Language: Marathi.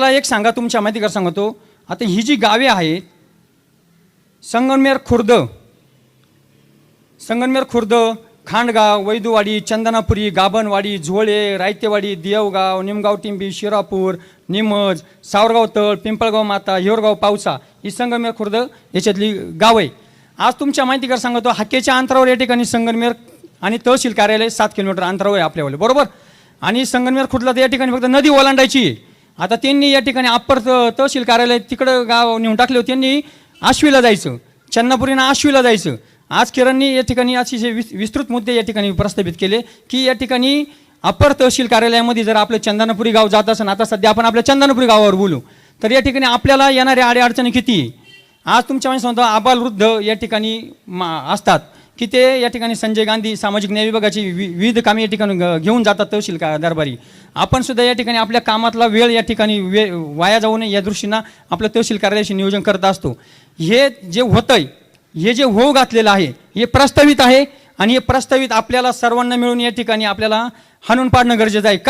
मला एक सांगा तुमच्या माहिती सांगतो. आता ही जी गावे आहेत संगमनेर खुर्द संगमनेर खुर्द खांडगाव वैदुवाडी चंदनापुरी गाभणवाडी झोळे रायतेवाडी देवगाव निमगाव टिंबी शिरापूर निमज सावरगाव तळ पिंपळगाव माता हिवरगाव पावसा ही संगमनेर खुर्द याच्यातली गाव आहे आज तुमच्या माहितीकर सांगतो हाकेच्या अंतरावर या ठिकाणी संगमनेर आणि तहसील कार्यालय सात किलोमीटर अंतरावर आहे आपल्यावर बरोबर? आणि संगमनेर खुर्दला तर या ठिकाणी फक्त नदी ओलांडायची आहे. आता त्यांनी या ठिकाणी अप्पर त- तहसील कार्यालय तिकडं गाव नेऊन टाकले होते त्यांनी आश्वीला जायचं. चन्नापुरीनं आश्वीला जायचं. आज किरणनी या ठिकाणी अतिशय विस विस्तृत मुद्दे या ठिकाणी प्रस्थापित केले की या ठिकाणी अप्पर तहसील कार्यालयामध्ये जर आपलं चंदनापुरी गाव जात असेल आता सध्या आपण आपल्या चंदनापुरी गावावर बोलू तर या ठिकाणी आपल्याला येणाऱ्या अडीअडचणी किती? आहे? आज तुमच्या म्हणजे सांगतो आबाल वृद्ध या ठिकाणी मा- असतात. की ते या ठिकाणी संजय गांधी सामाजिक न्याय विभागाची वि- विविध कामे या ठिकाणी घेऊन जातात तहसील का दरबारी. आपण सुद्धा या ठिकाणी आपल्या कामातला वेळ या ठिकाणी वे वाया जाऊ नये या दृष्टीनं आपलं तहसील कार्यालयाशी नियोजन करत असतो. हे जे होतंय हे जे होऊ घातलेलं आहे हे प्रस्तावित आहे आणि हे प्रस्तावित आपल्याला सर्वांना मिळून या ठिकाणी आपल्याला हाणून पाडणं गरजेचं आहे. का